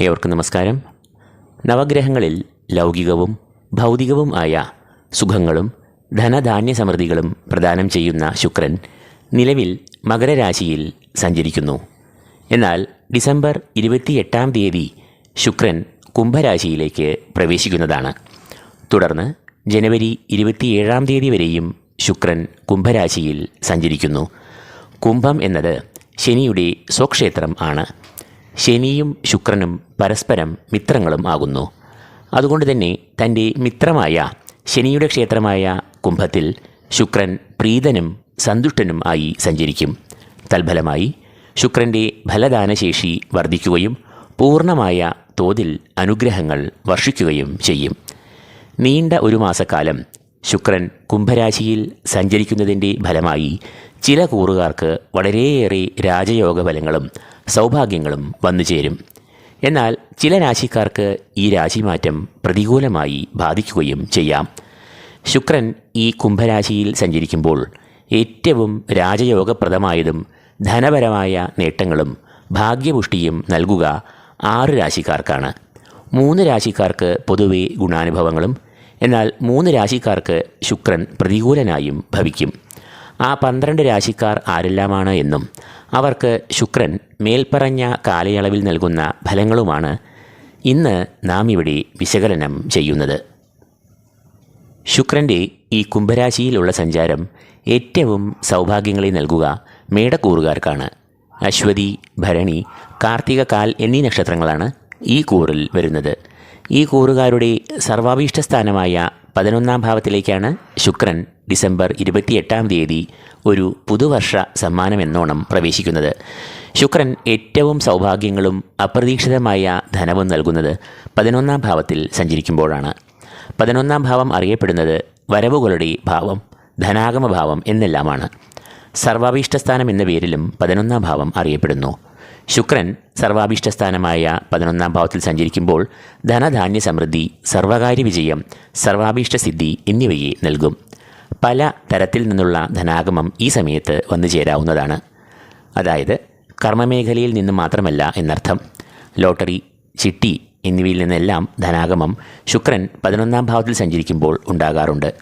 ഏവർക്കും നമസ്കാരം. നവഗ്രഹങ്ങളിൽ ലൗകികവും ഭൗതികവും ആയ സുഖങ്ങളും ധനധാന്യ സമൃദ്ധികളും പ്രദാനം ചെയ്യുന്ന ശുക്രൻ നിലവിൽ മകരരാശിയിൽ സഞ്ചരിക്കുന്നു. എന്നാൽ ഡിസംബർ ഇരുപത്തിയെട്ടാം തീയതി ശുക്രൻ കുംഭരാശിയിലേക്ക് പ്രവേശിക്കുന്നതാണ്. തുടർന്ന് ജനുവരി ഇരുപത്തിയേഴാം തീയതി വരെയും ശുക്രൻ കുംഭരാശിയിൽ സഞ്ചരിക്കുന്നു. കുംഭം എന്നത് ശനിയുടെ സ്വക്ഷേത്രം ആണ്. ശനിയും ശുക്രനും പരസ്പരം മിത്രങ്ങളും ആകുന്നു. അതുകൊണ്ട് തന്നെ തന്റെ മിത്രമായ ശനിയുടെ ക്ഷേത്രമായ കുംഭത്തിൽ ശുക്രൻ പ്രീതനും സന്തുഷ്ടനും ആയി സഞ്ചരിക്കും. തൽഫലമായി ശുക്രന്റെ ഫലദാനശേഷി വർദ്ധിക്കുകയും പൂർണമായ തോതിൽ അനുഗ്രഹങ്ങൾ വർഷിക്കുകയും ചെയ്യും. നീണ്ട ഒരു മാസക്കാലം ശുക്രൻ കുംഭരാശിയിൽ സഞ്ചരിക്കുന്നതിന്റെ ഫലമായി ചില കൂറുകാർക്ക് വളരെയേറെ രാജയോഗ ഫലങ്ങളും സൗഭാഗ്യങ്ങളും വന്നു ചേരും. എന്നാൽ ചില രാശിക്കാർക്ക് ഈ രാശിമാറ്റം പ്രതികൂലമായി ബാധിക്കുകയും ചെയ്യാം. ശുക്രൻ ഈ കുംഭരാശിയിൽ സഞ്ചരിക്കുമ്പോൾ ഏറ്റവും രാജയോഗപ്രദമായതും ധനപരമായ നേട്ടങ്ങളും ഭാഗ്യപുഷ്ടിയും നൽകുക ആറ് രാശിക്കാർക്കാണ്. മൂന്ന് രാശിക്കാർക്ക് പൊതുവെ ഗുണാനുഭവങ്ങളും എന്നാൽ മൂന്ന് രാശിക്കാർക്ക് ശുക്രൻ പ്രതികൂലനായും ഭവിക്കും. ആ പന്ത്രണ്ട് രാശിക്കാർ ആരെല്ലാമാണ് എന്നും അവർക്ക് ശുക്രൻ മേൽപ്പറഞ്ഞ കാലയളവിൽ നൽകുന്ന ഫലങ്ങളുമാണ് ഇന്ന് നാം ഇവിടെ വിശകലനം ചെയ്യുന്നത്. ശുക്രന്റെ ഈ കുംഭരാശിയിലുള്ള സഞ്ചാരം ഏറ്റവും സൗഭാഗ്യങ്ങളെ നൽകുക മേടക്കൂറുകാർക്കാണ്. അശ്വതി ഭരണി കാർത്തിക കാൽ എന്നീ നക്ഷത്രങ്ങളാണ് ഈ കൂറിൽ വരുന്നത്. ഈ കൂറുകാരുടെ സർവാഭീഷ്ട സ്ഥാനമായ പതിനൊന്നാം ഭാവത്തിലേക്കാണ് ശുക്രൻ ഡിസംബർ ഇരുപത്തിയെട്ടാം തീയതി ഒരു പുതുവർഷ സമ്മാനമെന്നോണം പ്രവേശിക്കുന്നത്. ശുക്രൻ ഏറ്റവും സൗഭാഗ്യങ്ങളും അപ്രതീക്ഷിതമായ ധനവും നൽകുന്നത് പതിനൊന്നാം ഭാവത്തിൽ സഞ്ചരിക്കുമ്പോഴാണ്. പതിനൊന്നാം ഭാവം അറിയപ്പെടുന്നത് വരവുകളുടെ ഭാവം ധനാഗമ ഭാവം എന്നെല്ലാമാണ്. സർവാഭീഷ്ടസ്ഥാനം എന്ന പേരിലും പതിനൊന്നാം ഭാവം അറിയപ്പെടുന്നു. ശുക്രൻ സർവാഭീഷ്ടസ്ഥാനമായ പതിനൊന്നാം ഭാവത്തിൽ സഞ്ചരിക്കുമ്പോൾ ധനധാന്യ സമൃദ്ധി സർവകാര്യ വിജയം സർവാഭീഷ്ടസിദ്ധി എന്നിവയെ നൽകും. പല തരത്തിൽ നിന്നുള്ള ധനാഗമം ഈ സമയത്ത് വന്നു ചേരാവുന്നതാണ്. അതായത് കർമ്മമേഖലയിൽ നിന്ന് മാത്രമല്ല എന്നർത്ഥം. ലോട്ടറി ചിട്ടി എന്നിവയിൽ നിന്നെല്ലാം ധനാഗമം ശുക്രൻ പതിനൊന്നാം ഭാവത്തിൽ സഞ്ചരിക്കുമ്പോൾ ഉണ്ടാകാറുണ്ട്.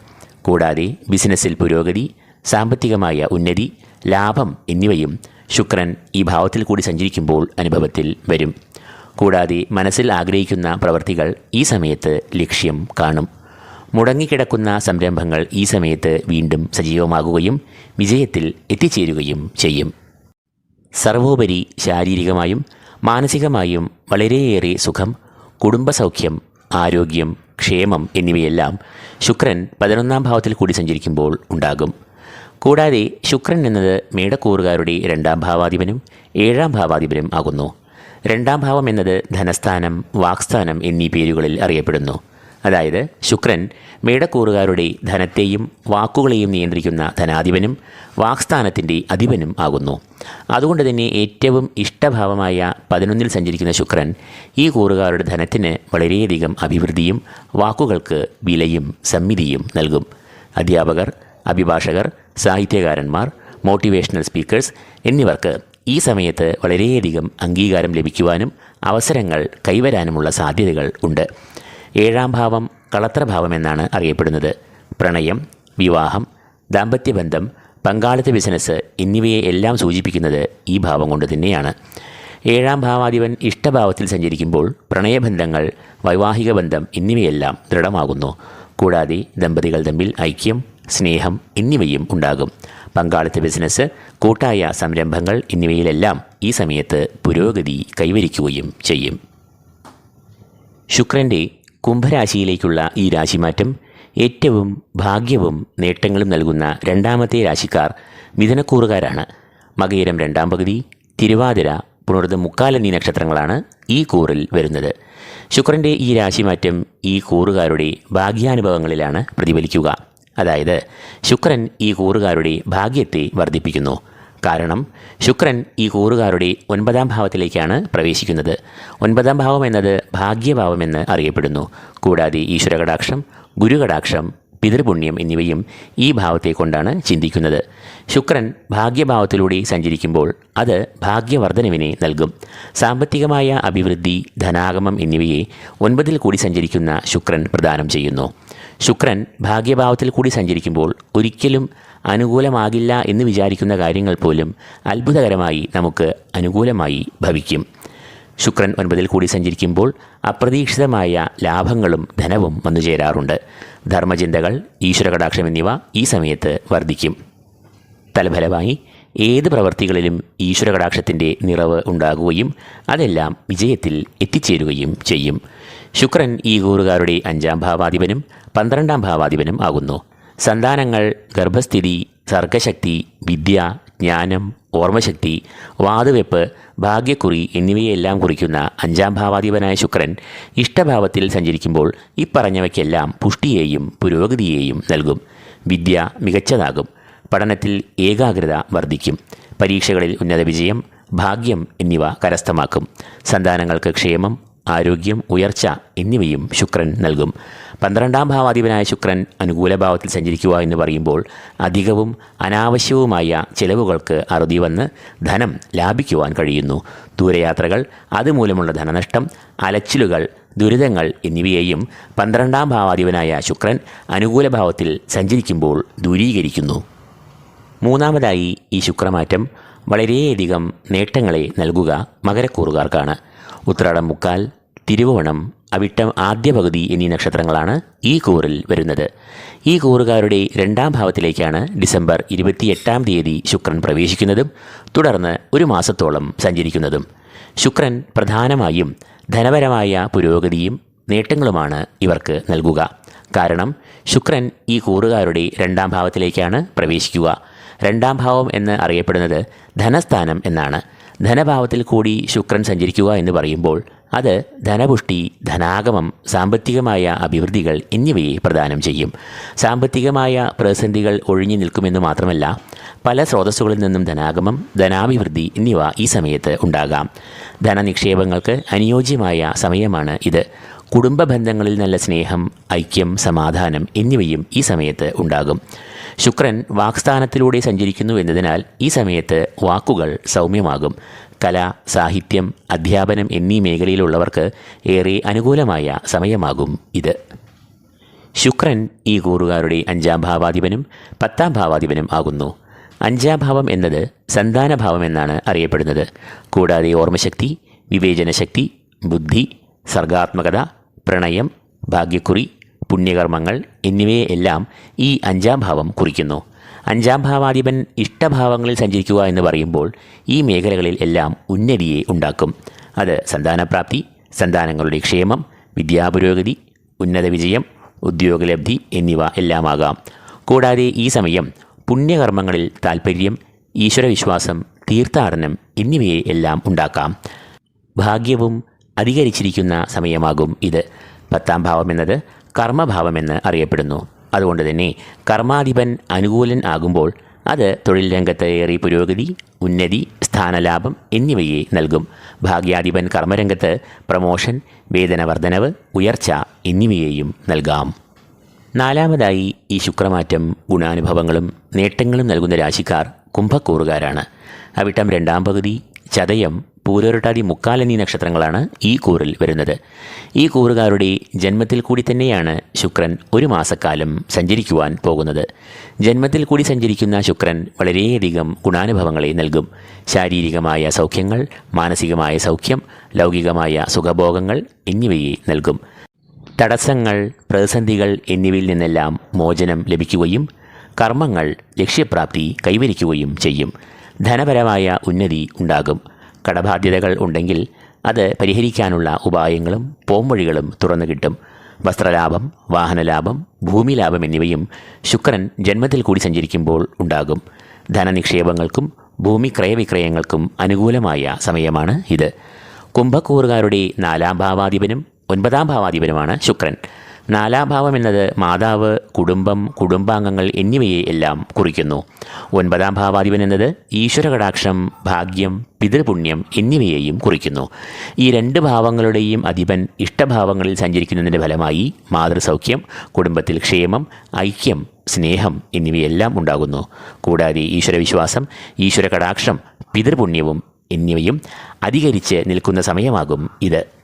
കൂടാതെ ബിസിനസ്സിൽ പുരോഗതി സാമ്പത്തികമായ ഉന്നതി ലാഭം എന്നിവയും ശുക്രൻ ഈ ഭാവത്തിൽ കൂടി സഞ്ചരിക്കുമ്പോൾ അനുഭവത്തിൽ വരും. കൂടാതെ മനസ്സിൽ ആഗ്രഹിക്കുന്ന പ്രവൃത്തികൾ ഈ സമയത്ത് ലക്ഷ്യം കാണും. മുടങ്ങിക്കിടക്കുന്ന സംരംഭങ്ങൾ ഈ സമയത്ത് വീണ്ടും സജീവമാകുകയും വിജയത്തിൽ എത്തിച്ചേരുകയും ചെയ്യും. സർവോപരി ശാരീരികമായും മാനസികമായും വളരെയേറെ സുഖം കുടുംബസൗഖ്യം ആരോഗ്യം ക്ഷേമം എന്നിവയെല്ലാം ശുക്രൻ പതിനൊന്നാം ഭാവത്തിൽ കൂടി സഞ്ചരിക്കുമ്പോൾ ഉണ്ടാകും. കൂടാതെ ശുക്രൻ എന്നത് മേടക്കൂറുകാരുടെ രണ്ടാം ഭാവാധിപനും ഏഴാം ഭാവാധിപനും ആകുന്നു. രണ്ടാം ഭാവം എന്നത് ധനസ്ഥാനം വാക്സ്ഥാനം എന്നീ പേരുകളിൽ അറിയപ്പെടുന്നു. അതായത് ശുക്രൻ മേടക്കൂറുകാരുടെ ധനത്തെയും വാക്കുകളെയും നിയന്ത്രിക്കുന്ന ധനാധിപനും വാക്സ്ഥാനത്തിന്റെ അധിപനും ആകുന്നു. അതുകൊണ്ട് തന്നെ ഏറ്റവും ഇഷ്ടഭാവമായ പതിനൊന്നിൽ സഞ്ചരിക്കുന്ന ശുക്രൻ ഈ കൂറുകാരുടെ ധനത്തിന് വളരെയധികം അഭിവൃദ്ധിയും വാക്കുകൾക്ക് വിലയും സമ്മിതിയും നൽകും. അധ്യാപകർ അഭിഭാഷകർ സാഹിത്യകാരന്മാർ മോട്ടിവേഷണൽ സ്പീക്കേഴ്സ് എന്നിവർക്ക് ഈ സമയത്ത് വളരെയധികം അംഗീകാരം ലഭിക്കുവാനും അവസരങ്ങൾ കൈവരാനുമുള്ള സാധ്യതകൾ ഉണ്ട്. ഏഴാം ഭാവം കളത്രഭാവം എന്നാണ് അറിയപ്പെടുന്നത്. പ്രണയം വിവാഹം ദാമ്പത്യബന്ധം പങ്കാളിത്ത ബിസിനസ് എന്നിവയെ എല്ലാം സൂചിപ്പിക്കുന്നത് ഈ ഭാവം കൊണ്ട് തന്നെയാണ്. ഏഴാം ഭാവാധിപൻ ഇഷ്ടഭാവത്തിൽ സഞ്ചരിക്കുമ്പോൾ പ്രണയബന്ധങ്ങൾ വൈവാഹിക ബന്ധം എന്നിവയെല്ലാം ദൃഢമാകുന്നു. കൂടാതെ ദമ്പതികൾ തമ്മിൽ ഐക്യം സ്നേഹം എന്നിവയും ഉണ്ടാകും. പങ്കാളിത്ത ബിസിനസ് കൂട്ടായ സംരംഭങ്ങൾ എന്നിവയിലെല്ലാം ഈ സമയത്ത് പുരോഗതി കൈവരിക്കുകയും ചെയ്യും. ശുക്രന്റെ കുംഭരാശിയിലേക്കുള്ള ഈ രാശിമാറ്റം ഏറ്റവും ഭാഗ്യവും നേട്ടങ്ങളും നൽകുന്ന രണ്ടാമത്തെ രാശിക്കാർ മിഥുനക്കൂറുകാരാണ്. മകയിരം രണ്ടാം പകുതി തിരുവാതിര പുണർന്ന് മുക്കാൽ എന്നീ നക്ഷത്രങ്ങളാണ് ഈ കൂറിൽ വരുന്നത്. ശുക്രന്റെ ഈ രാശിമാറ്റം ഈ കൂറുകാരുടെ ഭാഗ്യാനുഭവങ്ങളിലാണ് പ്രതിഫലിക്കുക. അതായത് ശുക്രൻ ഈ കൂറുകാരുടെ ഭാഗ്യത്തെ വർദ്ധിപ്പിക്കുന്നു. കാരണം ശുക്രൻ ഈ കൂറുകാരുടെ ഒൻപതാം ഭാവത്തിലേക്കാണ് പ്രവേശിക്കുന്നത്. ഒൻപതാം ഭാവം എന്നത് ഭാഗ്യഭാവമെന്ന് അറിയപ്പെടുന്നു. കൂടാതെ ഈശ്വരകടാക്ഷം ഗുരുകടാക്ഷം പിതൃപുണ്യം എന്നിവയും ഈ ഭാവത്തെ കൊണ്ടാണ് ചിന്തിക്കുന്നത്. ശുക്രൻ ഭാഗ്യഭാവത്തിലൂടെ സഞ്ചരിക്കുമ്പോൾ അത് ഭാഗ്യവർദ്ധനവിനെ നൽകും. സാമ്പത്തികമായ അഭിവൃദ്ധി ധനാഗമം എന്നിവയെ ഒൻപതിൽ കൂടി സഞ്ചരിക്കുന്ന ശുക്രൻ പ്രദാനം ചെയ്യുന്നു. ശുക്രൻ ഭാഗ്യഭാവത്തിൽ കൂടി സഞ്ചരിക്കുമ്പോൾ ഒരിക്കലും അനുകൂലമാകില്ല എന്ന് വിചാരിക്കുന്ന കാര്യങ്ങൾ പോലും അത്ഭുതകരമായി നമുക്ക് അനുകൂലമായി ഭവിക്കും. ശുക്രൻ ഒൻപതിൽ കൂടി സഞ്ചരിക്കുമ്പോൾ അപ്രതീക്ഷിതമായ ലാഭങ്ങളും ധനവും വന്നു ചേരാറുണ്ട്. ധർമ്മചിന്തകൾ ഈശ്വരകടാക്ഷം എന്നിവ ഈ സമയത്ത് വർദ്ധിക്കും. തലഫലമായി ഏത് പ്രവർത്തികളിലും ഈശ്വരകടാക്ഷത്തിന്റെ നിറവ് ഉണ്ടാകുകയും അതെല്ലാം വിജയത്തിൽ എത്തിച്ചേരുകയും ചെയ്യും. ശുക്രൻ ഈ കൂറുകാരുടെ അഞ്ചാം ഭാവാധിപനും പന്ത്രണ്ടാം ഭാവാധിപനും ആകുന്നു. സന്താനങ്ങൾ ഗർഭസ്ഥിതി സർഗശക്തി വിദ്യ ജ്ഞാനം ഓർമ്മശക്തി വാതുവെപ്പ് ഭാഗ്യക്കുറി എന്നിവയെല്ലാം കുറിക്കുന്ന അഞ്ചാം ഭാവാധിപനായ ശുക്രൻ ഇഷ്ടഭാവത്തിൽ സഞ്ചരിക്കുമ്പോൾ ഇപ്പറഞ്ഞവയ്ക്കെല്ലാം പുഷ്ടിയെയും പുരോഗതിയെയും നൽകും. വിദ്യ മികച്ചതാകും. പഠനത്തിൽ ഏകാഗ്രത വർദ്ധിക്കും. പരീക്ഷകളിൽ ഉന്നത വിജയം ഭാഗ്യം എന്നിവ കരസ്ഥമാക്കും. സന്താനങ്ങൾക്ക് ക്ഷേമം ആരോഗ്യം ഉയർച്ച എന്നിവയും ശുക്രൻ നൽകും. പന്ത്രണ്ടാം ഭാവാധിപനായ ശുക്രൻ അനുകൂല ഭാവത്തിൽ സഞ്ചരിക്കുക എന്ന് പറയുമ്പോൾ അധികവും അനാവശ്യവുമായ ചിലവുകൾക്ക് അറുതി വന്ന് ധനം ലാഭിക്കുവാൻ കഴിയുന്നു. ദൂരയാത്രകൾ അതുമൂലമുള്ള ധനനഷ്ടം അലച്ചിലുകൾ ദുരിതങ്ങൾ എന്നിവയെയും പന്ത്രണ്ടാം ഭാവാധിപനായ ശുക്രൻ അനുകൂല ഭാവത്തിൽ സഞ്ചരിക്കുമ്പോൾ ദൂരീകരിക്കുന്നു. മൂന്നാമതായി ഈ ശുക്രമാറ്റം വളരെയധികം നേട്ടങ്ങളെ നൽകുക മകരക്കൂറുകാർക്കാണ്. ഉത്രാടം മുക്കാൽ തിരുവോണം അവിട്ടം ആദ്യ പകുതി എന്നീ നക്ഷത്രങ്ങളാണ് ഈ കൂറിൽ വരുന്നത്. ഈ കൂറുകാരുടെ രണ്ടാം ഭാവത്തിലേക്കാണ് ഡിസംബർ ഇരുപത്തിയെട്ടാം തീയതി ശുക്രൻ പ്രവേശിക്കുന്നതും തുടർന്ന് ഒരു മാസത്തോളം സഞ്ചരിക്കുന്നതും. ശുക്രൻ പ്രധാനമായും ധനപരമായ പുരോഗതിയും നേട്ടങ്ങളുമാണ് ഇവർക്ക് നൽകുക. കാരണം ശുക്രൻ ഈ കൂറുകാരുടെ രണ്ടാം ഭാവത്തിലേക്കാണ് പ്രവേശിക്കുക. രണ്ടാം ഭാവം എന്ന് അറിയപ്പെടുന്നത് ധനസ്ഥാനം എന്നാണ്. ധനഭാവത്തിൽ കൂടി ശുക്രൻ സഞ്ചരിക്കുക എന്ന് പറയുമ്പോൾ അത് ധനപുഷ്ടി ധനാഗമം സാമ്പത്തികമായ അഭിവൃദ്ധികൾ എന്നിവയെ പ്രദാനം ചെയ്യും. സാമ്പത്തികമായ പ്രതിസന്ധികൾ ഒഴിഞ്ഞു നിൽക്കുമെന്ന് മാത്രമല്ല പല സ്രോതസ്സുകളിൽ നിന്നും ധനാഗമം ധനാഭിവൃദ്ധി എന്നിവ ഈ സമയത്ത് ഉണ്ടാകാം. ധനനിക്ഷേപങ്ങൾക്ക് അനുയോജ്യമായ സമയമാണ് ഇത്. കുടുംബ ബന്ധങ്ങളിൽ നല്ല സ്നേഹം ഐക്യം സമാധാനം എന്നിവയും ഈ സമയത്ത് ഉണ്ടാകും. ശുക്രൻ വാക്സ്ഥാനത്തിലൂടെ സഞ്ചരിക്കുന്നു എന്നതിനാൽ ഈ സമയത്ത് വാക്കുകൾ സൗമ്യമാകും. കല സാഹിത്യം അധ്യാപനം എന്നീ മേഖലയിലുള്ളവർക്ക് ഏറെ അനുകൂലമായ സമയമാകും ഇത്. ശുക്രൻ ഈ കൂറുകാരുടെ അഞ്ചാം ഭാവാധിപനും പത്താം ഭാവാധിപനും ആകുന്നു. അഞ്ചാം ഭാവം എന്നത് സന്താനഭാവം എന്നാണ് അറിയപ്പെടുന്നത്. കൂടാതെ ഓർമ്മശക്തി വിവേചനശക്തി ബുദ്ധി സർഗാത്മകത പ്രണയം ഭാഗ്യക്കുറി പുണ്യകർമ്മങ്ങൾ എന്നിവയെല്ലാം ഈ അഞ്ചാം ഭാവം കുറിക്കുന്നു. അഞ്ചാം ഭാവാധിപൻ ഇഷ്ടഭാവങ്ങളിൽ സഞ്ചരിക്കുക എന്ന് പറയുമ്പോൾ ഈ മേഖലകളിൽ എല്ലാം ഉന്നതിയെ ഉണ്ടാക്കും. അത് സന്താനപ്രാപ്തി സന്താനങ്ങളുടെ ക്ഷേമം വിദ്യാപുരോഗതി ഉന്നത വിജയം ഉദ്യോഗലബ്ധി എന്നിവ എല്ലാമാകാം. കൂടാതെ ഈ സമയം പുണ്യകർമ്മങ്ങളിൽ താൽപ്പര്യം ഈശ്വരവിശ്വാസം തീർത്ഥാടനം എന്നിവയെ എല്ലാം ഉണ്ടാക്കാം. ഭാഗ്യവും അധികരിച്ചിരിക്കുന്ന സമയമാകും ഇത്. പത്താം ഭാവമെന്നത് കർമ്മഭാവമെന്ന് അറിയപ്പെടുന്നു. അതുകൊണ്ട് തന്നെ കർമാധിപൻ അനുകൂലൻ ആകുമ്പോൾ അത് തൊഴിൽ രംഗത്ത് ഏറെ പുരോഗതി ഉന്നതി സ്ഥാനലാഭം എന്നിവയെ നൽകും. ഭാഗ്യാധിപൻ കർമ്മരംഗത്ത് പ്രമോഷൻ വേതന വർധനവ് ഉയർച്ച എന്നിവയെയും നൽകാം. നാലാമതായി ഈ ശുക്രമാറ്റം ഗുണാനുഭവങ്ങളും നേട്ടങ്ങളും നൽകുന്ന രാശിക്കാർ കുംഭക്കൂറുകാരാണ്. അവിട്ടം രണ്ടാം പകുതി ചതയം പൂരോരട്ടാതി മുക്കാൽ എന്നീ നക്ഷത്രങ്ങളാണ് ഈ കൂറിൽ വരുന്നത്. ഈ കൂറുകാരുടെ ജന്മത്തിൽ കൂടി തന്നെയാണ് ശുക്രൻ ഒരു മാസക്കാലം സഞ്ചരിക്കുവാൻ പോകുന്നത്. ജന്മത്തിൽ കൂടി സഞ്ചരിക്കുന്ന ശുക്രൻ വളരെയധികം ഗുണാനുഭവങ്ങളെ നൽകും. ശാരീരികമായ സൗഖ്യങ്ങൾ മാനസികമായ സൗഖ്യം ലൗകികമായ സുഖഭോഗങ്ങൾ എന്നിവയെ നൽകും. തടസ്സങ്ങൾ പ്രതിസന്ധികൾ എന്നിവയിൽ നിന്നെല്ലാം മോചനം ലഭിക്കുകയും കർമ്മങ്ങൾ ലക്ഷ്യപ്രാപ്തി കൈവരിക്കുകയും ചെയ്യും. ധനപരമായ ഉന്നതി ഉണ്ടാകും. കടബാധ്യതകൾ ഉണ്ടെങ്കിൽ അത് പരിഹരിക്കാനുള്ള ഉപായങ്ങളും പോംവഴികളും തുറന്നു കിട്ടും. വസ്ത്രലാഭം വാഹനലാഭം ഭൂമിലാഭം എന്നിവയും ശുക്രൻ ജന്മത്തിൽ കൂടി സഞ്ചരിക്കുമ്പോൾ ഉണ്ടാകും. ധനനിക്ഷേപങ്ങൾക്കും ഭൂമി ക്രയവിക്രയങ്ങൾക്കും അനുകൂലമായ സമയമാണ് ഇത്. കുംഭക്കൂറുകാരുടെ നാലാം ഭാവാധിപനും ഒൻപതാം ഭാവാധിപനുമാണ് ശുക്രൻ. നാലാം ഭാവം എന്നത് മാതാവ് കുടുംബം കുടുംബാംഗങ്ങൾ എന്നിവയെ എല്ലാം കുറിക്കുന്നു. ഒൻപതാം ഭാവാധിപൻ എന്നത് ഈശ്വര കടാക്ഷം ഭാഗ്യം പിതൃപുണ്യം എന്നിവയെയും കുറിക്കുന്നു. ഈ രണ്ട് ഭാവങ്ങളുടെയും അധിപൻ ഇഷ്ടഭാവങ്ങളിൽ സഞ്ചരിക്കുന്നതിന്റെ ഫലമായി മാതൃസൗഖ്യം കുടുംബത്തിൽ ക്ഷേമം ഐക്യം സ്നേഹം എന്നിവയെല്ലാം ഉണ്ടാകുന്നു. കൂടാതെ ഈശ്വരവിശ്വാസം ഈശ്വര കടാക്ഷം പിതൃപുണ്യവും എന്നിവയും അധികരിച്ച് നിൽക്കുന്ന സമയമാകും ഇത്.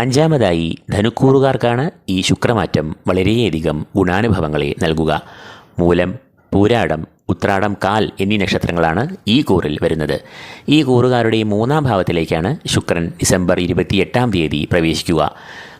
അഞ്ചാമതായി ധനുക്കൂറുകാർക്കാണ് ഈ ശുക്രമാറ്റം വളരെയധികം ഗുണാനുഭവങ്ങളെ നൽകുക. മൂലം പൂരാടം ഉത്രാടം കാൽ എന്നീ നക്ഷത്രങ്ങളാണ് ഈ കൂറിൽ വരുന്നത്. ഈ കൂറുകാരുടെ മൂന്നാം ഭാവത്തിലേക്കാണ് ശുക്രൻ ഡിസംബർ ഇരുപത്തിയെട്ടാം തീയതി പ്രവേശിക്കുക.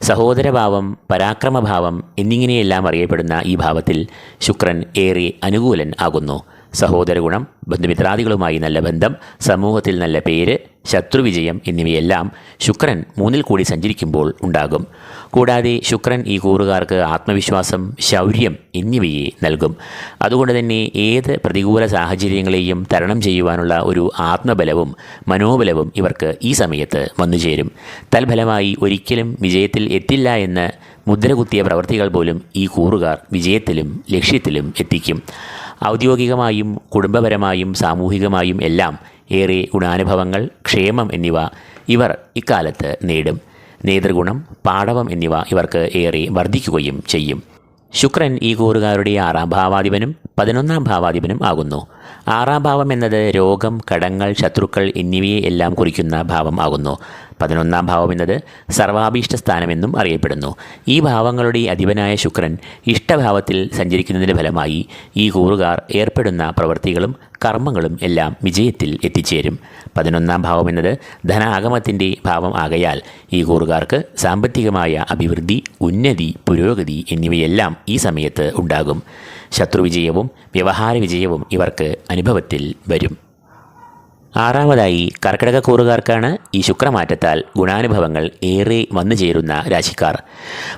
സഹോദരഭാവം പരാക്രമഭാവം എന്നിങ്ങനെയെല്ലാം അറിയപ്പെടുന്ന ഈ ഭാവത്തിൽ ശുക്രൻ ഏറെ അനുകൂലൻ ആകുന്നു. സഹോദരഗുണം ബന്ധുമിത്രാദികളുമായി നല്ല ബന്ധം സമൂഹത്തിൽ നല്ല പേര് ശത്രുവിജയം എന്നിവയെല്ലാം ശുക്രൻ മൂന്നിൽ കൂടി സഞ്ചരിക്കുമ്പോൾ ഉണ്ടാകും. കൂടാതെ ശുക്രൻ ഈ കൂറുകാർക്ക് ആത്മവിശ്വാസം ശൗര്യം എന്നിവയെ നൽകും. അതുകൊണ്ട് തന്നെ ഏത് പ്രതികൂല സാഹചര്യങ്ങളെയും തരണം ചെയ്യുവാനുള്ള ഒരു ആത്മബലവും മനോബലവും ഇവർക്ക് ഈ സമയത്ത് വന്നുചേരും തൽഫലമായി ഒരിക്കലും വിജയത്തിൽ എത്തില്ല എന്ന് മുദ്രകുത്തിയ പ്രവൃത്തികൾ പോലും ഈ കൂറുകാർ വിജയത്തിലും ലക്ഷ്യത്തിലും എത്തിക്കും. ഔദ്യോഗികമായും കുടുംബപരമായും സാമൂഹികമായും എല്ലാം ഏറെ ഗുണാനുഭവങ്ങൾ ക്ഷേമം എന്നിവ ഇവർ ഇക്കാലത്ത് നേടും. നേതൃഗുണം പാടവം എന്നിവ ഇവർക്ക് ഏറെ വർദ്ധിക്കുകയും ചെയ്യും. ശുക്രൻ ഈ കൂറുകാരുടെ ആറാം ഭാവാധിപനും പതിനൊന്നാം ഭാവാധിപനും ആകുന്നു. ആറാം ഭാവം എന്നത് രോഗം കടങ്ങൾ ശത്രുക്കൾ എന്നിവയെ എല്ലാം കുറിക്കുന്ന ഭാവം ആകുന്നു. പതിനൊന്നാം ഭാവം എന്നത് സർവാഭീഷ്ട സ്ഥാനമെന്നും അറിയപ്പെടുന്നു. ഈ ഭാവങ്ങളുടെ അധിപനായ ശുക്രൻ ഇഷ്ടഭാവത്തിൽ സഞ്ചരിക്കുന്നതിന്റെ ഫലമായി ഈ കൂറുകാർ ഏർപ്പെടുന്ന പ്രവൃത്തികളും കർമ്മങ്ങളും എല്ലാം വിജയത്തിൽ എത്തിച്ചേരും. പതിനൊന്നാം ഭാവം എന്നത് ധനാഗമത്തിന്റെ ഭാവം ആകയാൽ ഈ കൂറുകാർക്ക് സാമ്പത്തികമായ അഭിവൃദ്ധി ഉന്നതി പുരോഗതി എന്നിവയെല്ലാം ഈ സമയത്ത് ഉണ്ടാകും. ശത്രുവിജയവും വ്യവഹാര വിജയവും ഇവർക്ക് അനുഭവത്തിൽ വരും. ആറാമതായി കർക്കിടക കൂറുകാർക്കാണ് ഈ ശുക്രമാറ്റത്താൽ ഗുണാനുഭവങ്ങൾ ഏറെ വന്നു ചേരുന്ന രാശിക്കാർ.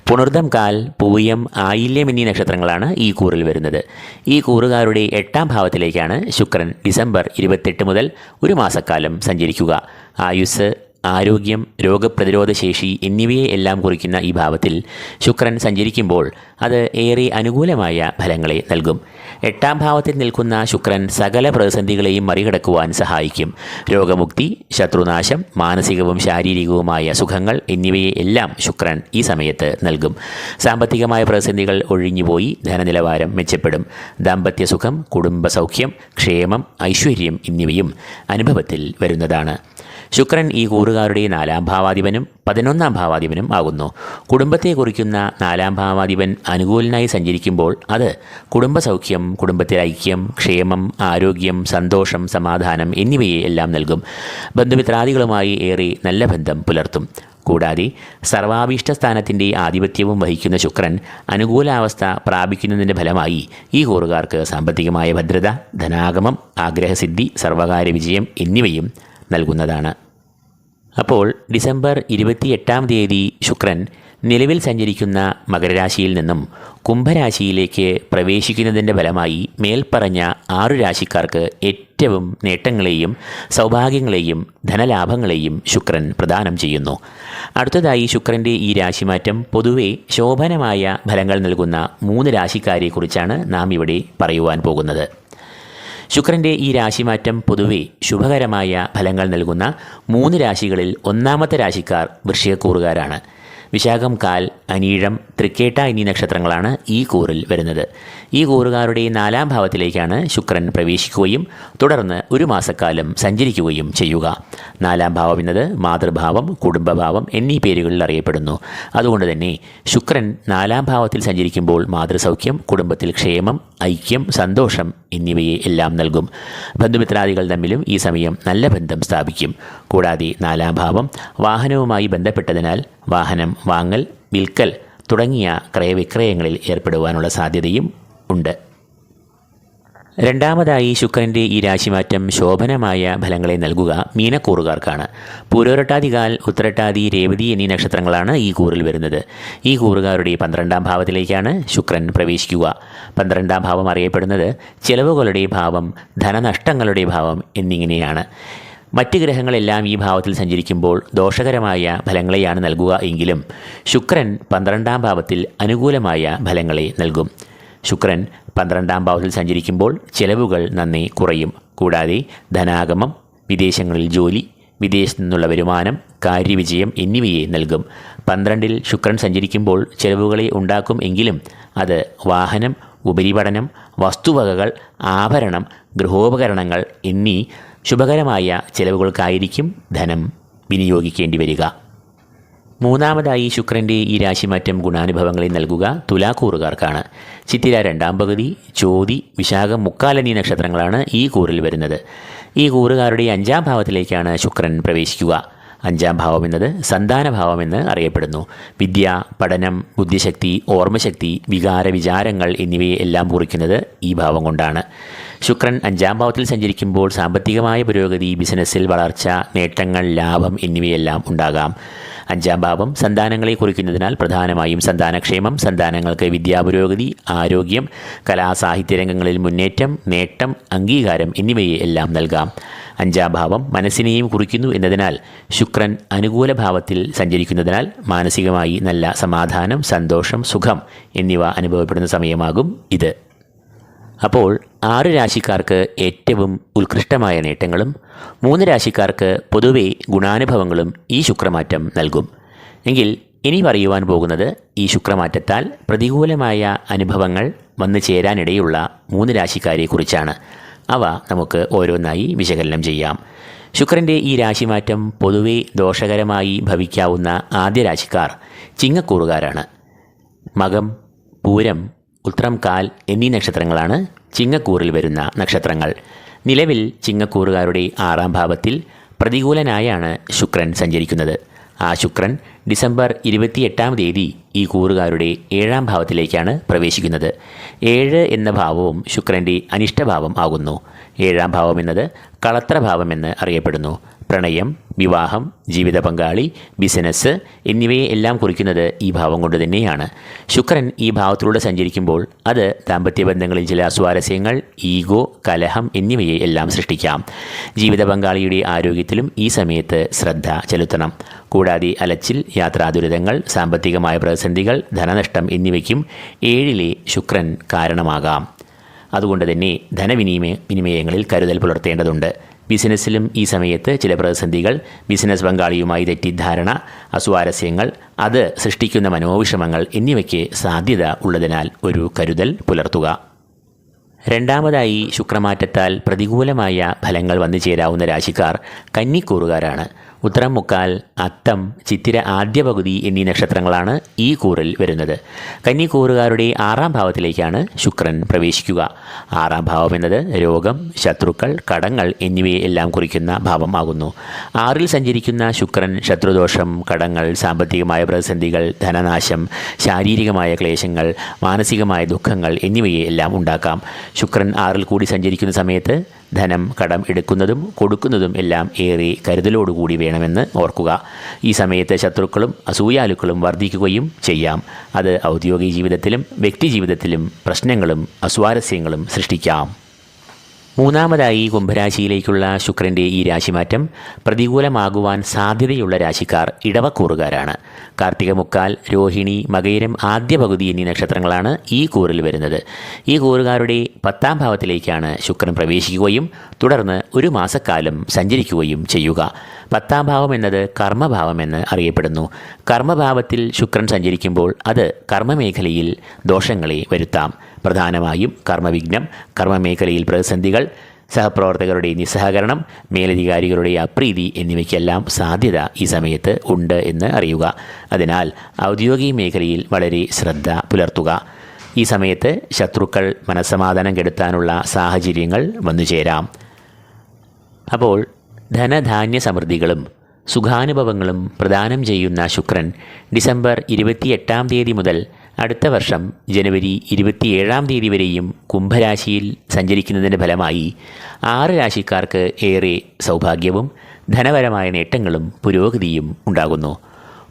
പുണർദം കാൽ പൂയം ആയില്യം എന്നീ നക്ഷത്രങ്ങളാണ് ഈ കൂറിൽ വരുന്നത്. ഈ കൂറുകാരുടെ എട്ടാം ഭാവത്തിലേക്കാണ് ശുക്രൻ ഡിസംബർ ഇരുപത്തെട്ട് മുതൽ ഒരു മാസക്കാലം സഞ്ചരിക്കുക. ആയുസ് ആരോഗ്യം രോഗപ്രതിരോധ ശേഷി എന്നിവയെ എല്ലാം കുറിക്കുന്ന ഈ ഭാവത്തിൽ ശുക്രൻ സഞ്ചരിക്കുമ്പോൾ അത് ഏറെ അനുകൂലമായ ഫലങ്ങളെ നൽകും. എട്ടാം ഭാവത്തിൽ നിൽക്കുന്ന ശുക്രൻ സകല പ്രതിസന്ധികളെയും മറികടക്കുവാൻ സഹായിക്കും. രോഗമുക്തി ശത്രുനാശം മാനസികവും ശാരീരികവുമായ സുഖങ്ങൾ എന്നിവയെ എല്ലാം ശുക്രൻ ഈ സമയത്ത് നൽകും. സാമ്പത്തികമായ പ്രതിസന്ധികൾ ഒഴിഞ്ഞുപോയി ധനനിലവാരം മെച്ചപ്പെടും. ദാമ്പത്യ കുടുംബസൗഖ്യം കുടുംബ സൗഖ്യം ക്ഷേമം ഐശ്വര്യം എന്നിവയും അനുഭവത്തിൽ വരുന്നതാണ്. ശുക്രൻ ഈ കൂറുകാരുടെ നാലാം ഭാവാധിപനും പതിനൊന്നാം ഭാവാധിപനും ആകുന്നു. കുടുംബത്തെ കുറിക്കുന്ന നാലാം ഭാവാധിപൻ അനുകൂലനായി സഞ്ചരിക്കുമ്പോൾ അത് കുടുംബസൗഖ്യം കുടുംബത്തിലെ ഐക്യം ക്ഷേമം ആരോഗ്യം സന്തോഷം സമാധാനം എന്നിവയെ എല്ലാം നൽകും. ബന്ധുമിത്രാദികളുമായി ഏറെ നല്ല ബന്ധം പുലർത്തും. കൂടാതെ സർവാഭീഷ്ട സ്ഥാനത്തിന്റെ ആധിപത്യവും വഹിക്കുന്ന ശുക്രൻ അനുകൂലാവസ്ഥ പ്രാപിക്കുന്നതിന്റെ ഫലമായി ഈ കൂറുകാർക്ക് സാമ്പത്തികമായ ഭദ്രത ധനാഗമം ആഗ്രഹസിദ്ധി സർവകാര്യ വിജയം എന്നിവയും നൽകുന്നതാണ്. അപ്പോൾ ഡിസംബർ ഇരുപത്തിയെട്ടാം തീയതി ശുക്രൻ നിലവിൽ സഞ്ചരിക്കുന്ന മകരരാശിയിൽ നിന്നും കുംഭരാശിയിലേക്ക് പ്രവേശിക്കുന്നതിന്റെ ഫലമായി മേൽപ്പറഞ്ഞ ആറു രാശിക്കാർക്ക് ഏറ്റവും നേട്ടങ്ങളെയും സൗഭാഗ്യങ്ങളെയും ധനലാഭങ്ങളെയും ശുക്രൻ പ്രദാനം ചെയ്യുന്നു. അടുത്തതായി ശുക്രന്റെ ഈ രാശിമാറ്റം പൊതുവെ ശോഭനമായ ഫലങ്ങൾ നൽകുന്ന മൂന്ന് രാശിക്കാരെക്കുറിച്ചാണ് നാം ഇവിടെ പറയുവാൻ പോകുന്നത്. ശുക്രന്റെ ഈ രാശിമാറ്റം പൊതുവെ ശുഭകരമായ ഫലങ്ങൾ നൽകുന്ന മൂന്ന് രാശികളിൽ ഒന്നാമത്തെ രാശിക്കാർ വൃശ്ചികക്കൂറുകാരാണ്. വിശാഖം കാൽ അനീഴം തൃക്കേട്ട എന്നീ നക്ഷത്രങ്ങളാണ് ഈ കൂറിൽ വരുന്നത്. ഈ കൂറുകാരുടെ നാലാം ഭാവത്തിലേക്കാണ് ശുക്രൻ പ്രവേശിക്കുകയും തുടർന്ന് ഒരു മാസക്കാലം സഞ്ചരിക്കുകയും ചെയ്യുക. നാലാം ഭാവം എന്നത് മാതൃഭാവം കുടുംബഭാവം എന്നീ പേരുകളിൽ അറിയപ്പെടുന്നു. അതുകൊണ്ട് തന്നെ ശുക്രൻ നാലാം ഭാവത്തിൽ സഞ്ചരിക്കുമ്പോൾ മാതൃസൗഖ്യം കുടുംബത്തിൽ ക്ഷേമം ഐക്യം സന്തോഷം എന്നിവയെ എല്ലാം നൽകും. ബന്ധുമിത്രാദികൾ തമ്മിലും ഈ സമയം നല്ല ബന്ധം സ്ഥാപിക്കും. കൂടാതെ നാലാം ഭാവം വാഹനവുമായി ബന്ധപ്പെട്ടതിനാൽ വാഹനം വാങ്ങൽ വിൽക്കൽ തുടങ്ങിയ ക്രയവിക്രയങ്ങളിൽ ഏർപ്പെടുവാനുള്ള സാധ്യതയും ഉണ്ട്. രണ്ടാമതായി ശുക്രന്റെ ഈ രാശിമാറ്റം ശോഭനമായ ഫലങ്ങളെ നൽകുക മീനക്കൂറുകാർക്കാണ്. പൂരോരട്ടാതികാൽ ഉത്തരട്ടാതി രേവതി എന്നീ നക്ഷത്രങ്ങളാണ് ഈ കൂറിൽ വരുന്നത്. ഈ കൂറുകാരുടെ പന്ത്രണ്ടാം ഭാവത്തിലേക്കാണ് ശുക്രൻ പ്രവേശിക്കുക. പന്ത്രണ്ടാം ഭാവം അറിയപ്പെടുന്നത് ചെലവുകളുടെ ഭാവം ധനനഷ്ടങ്ങളുടെ ഭാവം എന്നിങ്ങനെയാണ്. മറ്റ് ഗ്രഹങ്ങളെല്ലാം ഈ ഭാവത്തിൽ സഞ്ചരിക്കുമ്പോൾ ദോഷകരമായ ഫലങ്ങളെയാണ് നൽകുക എങ്കിലും ശുക്രൻ പന്ത്രണ്ടാം ഭാവത്തിൽ അനുകൂലമായ ഫലങ്ങളെ നൽകും. ശുക്രൻ പന്ത്രണ്ടാം ഭാവത്തിൽ സഞ്ചരിക്കുമ്പോൾ ചെലവുകൾ നന്നേ കുറയും. കൂടാതെ ധനാഗമം വിദേശങ്ങളിൽ ജോലി വിദേശത്തു നിന്നുള്ള വരുമാനം കാര്യവിജയം എന്നിവയെ നൽകും. പന്ത്രണ്ടിൽ ശുക്രൻ സഞ്ചരിക്കുമ്പോൾ ചെലവുകളെ ഉണ്ടാക്കും എങ്കിലും അത് വാഹനം ഉപരിപഠനം വസ്തുവകകൾ ആഭരണം ഗൃഹോപകരണങ്ങൾ എന്നീ ശുഭകരമായ ചെലവുകൾക്കായിരിക്കും ധനം വിനിയോഗിക്കേണ്ടി വരിക. മൂന്നാമതായി ശുക്രന്റെ ഈ രാശിമാറ്റം ഗുണാനുഭവങ്ങളെ നൽകുക തുലാക്കൂറുകാർക്കാണ്. ചിത്തിര രണ്ടാം പകുതി ചോതി വിശാഖം മുക്കാൽ എന്നീ നക്ഷത്രങ്ങളാണ് ഈ കൂറിൽ വരുന്നത്. ഈ കൂറുകാരുടെ അഞ്ചാം ഭാവത്തിലേക്കാണ് ശുക്രൻ പ്രവേശിക്കുക. അഞ്ചാം ഭാവം എന്നത് സന്താനഭാവമെന്ന് അറിയപ്പെടുന്നു. വിദ്യ പഠനം ബുദ്ധിശക്തി ഓർമ്മശക്തി വികാര വിചാരങ്ങൾ എന്നിവയെ എല്ലാം കുറിക്കുന്നത് ഈ ഭാവം കൊണ്ടാണ്. ശുക്രൻ അഞ്ചാം ഭാവത്തിൽ സഞ്ചരിക്കുമ്പോൾ സാമ്പത്തികമായ പുരോഗതി ബിസിനസ്സിൽ വളർച്ച നേട്ടങ്ങൾ ലാഭം എന്നിവയെല്ലാം ഉണ്ടാകാം. അഞ്ചാം ഭാവം സന്താനങ്ങളെ കുറിക്കുന്നതിനാൽ പ്രധാനമായും സന്താനക്ഷേമം സന്താനങ്ങൾക്ക് വിദ്യാപുരോഗതി ആരോഗ്യം കലാസാഹിത്യ രംഗങ്ങളിൽ മുന്നേറ്റം നേട്ടം അംഗീകാരം എന്നിവയെ എല്ലാം നൽകാം. അഞ്ചാം ഭാവം മനസ്സിനെയും കുറിക്കുന്നു എന്നതിനാൽ ശുക്രൻ അനുകൂല ഭാവത്തിൽ സഞ്ചരിക്കുന്നതിനാൽ മാനസികമായി നല്ല സമാധാനം സന്തോഷം സുഖം എന്നിവ അനുഭവപ്പെടുന്ന സമയമാകും ഇത്. അപ്പോൾ ആറ് രാശിക്കാർക്ക് ഏറ്റവും ഉത്കൃഷ്ടമായ നേട്ടങ്ങളും മൂന്ന് രാശിക്കാർക്ക് പൊതുവെ ഗുണാനുഭവങ്ങളും ഈ ശുക്രമാറ്റം നൽകും. എങ്കിൽ ഇനി പറയുവാൻ പോകുന്നത് ഈ ശുക്രമാറ്റത്താൽ പ്രതികൂലമായ അനുഭവങ്ങൾ വന്നു ചേരാനിടയുള്ള മൂന്ന് രാശിക്കാരെക്കുറിച്ചാണ് അവ നമുക്ക് ഓരോന്നായി വിശകലനം ചെയ്യാം. ശുക്രന്റെ ഈ രാശിമാറ്റം പൊതുവെ ദോഷകരമായി ഭവിക്കാവുന്ന ആദ്യ രാശിക്കാർ ചിങ്ങക്കൂറുകാരാണ്. മകം പൂരം ഉത്രം കാൽ എന്നീ നക്ഷത്രങ്ങളാണ് ചിങ്ങക്കൂറിൽ വരുന്ന നക്ഷത്രങ്ങൾ. നിലവിൽ ചിങ്ങക്കൂറുകാരുടെ ആറാം ഭാവത്തിൽ പ്രതികൂലനായാണ് ശുക്രൻ സഞ്ചരിക്കുന്നത്. ആ ശുക്രൻ ഡിസംബർ ഇരുപത്തിയെട്ടാം തീയതി ഈ കൂറുകാരുടെ ഏഴാം ഭാവത്തിലേക്കാണ് പ്രവേശിക്കുന്നത്. ഏഴ് എന്ന ഭാവവും ശുക്രന്റെ അനിഷ്ടഭാവം ആകുന്നു. ഏഴാം ഭാവം എന്നത് കളത്രഭാവം എന്ന് അറിയപ്പെടുന്നു. പ്രണയം വിവാഹം ജീവിത പങ്കാളി ബിസിനസ് എന്നിവയെ എല്ലാം കുറിക്കുന്നത് ഈ ഭാവം കൊണ്ട് തന്നെയാണ്. ശുക്രൻ ഈ ഭാവത്തിലൂടെ സഞ്ചരിക്കുമ്പോൾ അത് ദാമ്പത്യ ബന്ധങ്ങളിൽ ചില സ്വാരസ്യങ്ങൾ ഈഗോ കലഹം എന്നിവയെ എല്ലാം സൃഷ്ടിക്കാം. ജീവിത പങ്കാളിയുടെ ആരോഗ്യത്തിലും ഈ സമയത്ത് ശ്രദ്ധ ചെലുത്തണം. കൂടാതെ അലച്ചിൽ യാത്രാദുരിതങ്ങൾ സാമ്പത്തികമായ പ്രതിസന്ധികൾ ധനനഷ്ടം എന്നിവയ്ക്കും ഏഴിലെ ശുക്രൻ കാരണമാകാം. അതുകൊണ്ട് തന്നെ ധനവിനിമയ വിനിമയങ്ങളിൽ കരുതൽ പുലർത്തേണ്ടതുണ്ട്. ബിസിനസ്സിലും ഈ സമയത്ത് ചില പ്രതിസന്ധികൾ ബിസിനസ് പങ്കാളിയുമായി തെറ്റിദ്ധാരണ അസ്വാരസ്യങ്ങൾ അത് സൃഷ്ടിക്കുന്ന മനോവിഷമങ്ങൾ എന്നിവയ്ക്ക് സാധ്യത ഉള്ളതിനാൽ ഒരു കരുതൽ പുലർത്തുക. രണ്ടാമതായി ശുക്രമാറ്റത്താൽ പ്രതികൂലമായ ഫലങ്ങൾ വന്നു ചേരാവുന്ന രാശിക്കാർ കന്നിക്കൂറുകാരാണ്. ഉത്തരം മുക്കാൽ അത്തം ചിത്തിര ആദ്യ പകുതി എന്നീ നക്ഷത്രങ്ങളാണ് ഈ കൂറിൽ വരുന്നത്. കന്നിക്കൂറുകാരുടെ ആറാം ഭാവത്തിലേക്കാണ് ശുക്രൻ പ്രവേശിക്കുക. ആറാം ഭാവം എന്നത് രോഗം ശത്രുക്കൾ കടങ്ങൾ എന്നിവയെ എല്ലാം കുറിക്കുന്ന ഭാവമാകുന്നു ആറിൽ സഞ്ചരിക്കുന്ന ശുക്രൻ ശത്രുദോഷം കടങ്ങൾ സാമ്പത്തികമായ പ്രതിസന്ധികൾ ധനനാശം ശാരീരികമായ ക്ലേശങ്ങൾ മാനസികമായ ദുഃഖങ്ങൾ എന്നിവയെ എല്ലാം ഉണ്ടാക്കാം. ശുക്രൻ ആറിൽ കൂടി സഞ്ചരിക്കുന്ന സമയത്ത് ധനം കടം എടുക്കുന്നതും കൊടുക്കുന്നതും എല്ലാം ഏറെ കരുതലോടുകൂടി വേണമെന്ന് ഓർക്കുക. ഈ സമയത്ത് ശത്രുക്കളും അസൂയാലുക്കളും വർദ്ധിക്കുകയും ചെയ്യാം. അത് ഔദ്യോഗിക ജീവിതത്തിലും വ്യക്തി ജീവിതത്തിലും പ്രശ്നങ്ങളും അസ്വാരസ്യങ്ങളും സൃഷ്ടിക്കാം. മൂന്നാമതായി കുംഭരാശിയിലേക്കുള്ള ശുക്രന്റെ ഈ രാശിമാറ്റം പ്രതികൂലമാകുവാൻ സാധ്യതയുള്ള രാശിക്കാർ ഇടവക്കൂറുകാരാണ്. കാർത്തിക മുക്കാൽ രോഹിണി മകയിരം ആദ്യ പകുതി എന്നീ നക്ഷത്രങ്ങളാണ് ഈ കൂറിൽ വരുന്നത്. ഈ കൂറുകാരുടെ പത്താം ഭാവത്തിലേക്കാണ് ശുക്രൻ പ്രവേശിക്കുകയും തുടർന്ന് ഒരു മാസക്കാലം സഞ്ചരിക്കുകയും ചെയ്യുക. പത്താം ഭാവം എന്നത് കർമ്മഭാവമെന്ന് അറിയപ്പെടുന്നു. കർമ്മഭാവത്തിൽ ശുക്രൻ സഞ്ചരിക്കുമ്പോൾ അത് കർമ്മമേഖലയിൽ ദോഷങ്ങളെ വരുത്താം. പ്രധാനമായും കർമ്മവിഘ്നം കർമ്മമേഖലയിൽ പ്രതിസന്ധികൾ സഹപ്രവർത്തകരുടെ നിസ്സഹകരണം മേലധികാരികളുടെ അപ്രീതി എന്നിവയ്ക്കെല്ലാം സാധ്യത ഈ സമയത്ത് ഉണ്ട് എന്ന് അറിയുക. അതിനാൽ ഔദ്യോഗിക മേഖലയിൽ വളരെ ശ്രദ്ധ പുലർത്തുക. ഈ സമയത്ത് ശത്രുക്കൾ മനസ്സമാധാനം കെടുത്താനുള്ള സാഹചര്യങ്ങൾ വന്നുചേരാം അപ്പോൾ ധനധാന്യ സമൃദ്ധികളും സുഖാനുഭവങ്ങളും പ്രദാനം ചെയ്യുന്ന ശുക്രൻ ഡിസംബർ ഇരുപത്തിയെട്ടാം തീയതി മുതൽ അടുത്ത വർഷം ജനുവരി ഇരുപത്തിയേഴാം തീയതി വരെയും കുംഭരാശിയിൽ സഞ്ചരിക്കുന്നതിന്റെ ഫലമായി ആറ് രാശിക്കാർക്ക് ഏറെ സൗഭാഗ്യവും ധനപരമായ നേട്ടങ്ങളും പുരോഗതിയും ഉണ്ടാകുന്നു.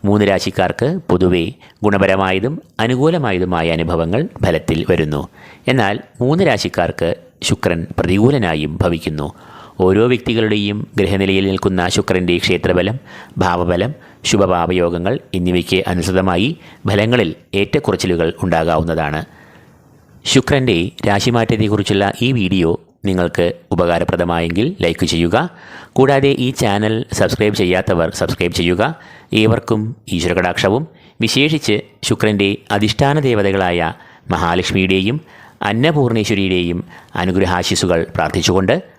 മൂന്ന് രാശിക്കാർക്ക് പൊതുവെ ഗുണപരമായതും അനുകൂലമായതുമായ അനുഭവങ്ങൾ ഫലത്തിൽ വരുന്നു. എന്നാൽ മൂന്ന് രാശിക്കാർക്ക് ശുക്രൻ പ്രതികൂലനായും ഭവിക്കുന്നു. ഓരോ വ്യക്തികളുടെയും ഗ്രഹനിലയിൽ നിൽക്കുന്ന ശുക്രന്റെ ക്ഷേത്രബലം ഭാവബലം ശുഭഭാവയോഗങ്ങൾ എന്നിവയ്ക്ക് അനുസൃതമായി ഫലങ്ങളിൽ ഏറ്റക്കുറച്ചിലുകൾ ഉണ്ടാകാവുന്നതാണ്. ശുക്രന്റെ രാശിമാറ്റത്തെക്കുറിച്ചുള്ള ഈ വീഡിയോ നിങ്ങൾക്ക് ഉപകാരപ്രദമായെങ്കിൽ ലൈക്ക് ചെയ്യുക. കൂടാതെ ഈ ചാനൽ സബ്സ്ക്രൈബ് ചെയ്യാത്തവർ സബ്സ്ക്രൈബ് ചെയ്യുക. ഏവർക്കും ഈശ്വരകടാക്ഷവും വിശേഷിച്ച് ശുക്രന്റെ അധിഷ്ഠാന ദേവതകളായ മഹാലക്ഷ്മിയുടെയും അന്നപൂർണേശ്വരിയുടെയും അനുഗ്രഹാശിസുകൾ പ്രാർത്ഥിച്ചുകൊണ്ട്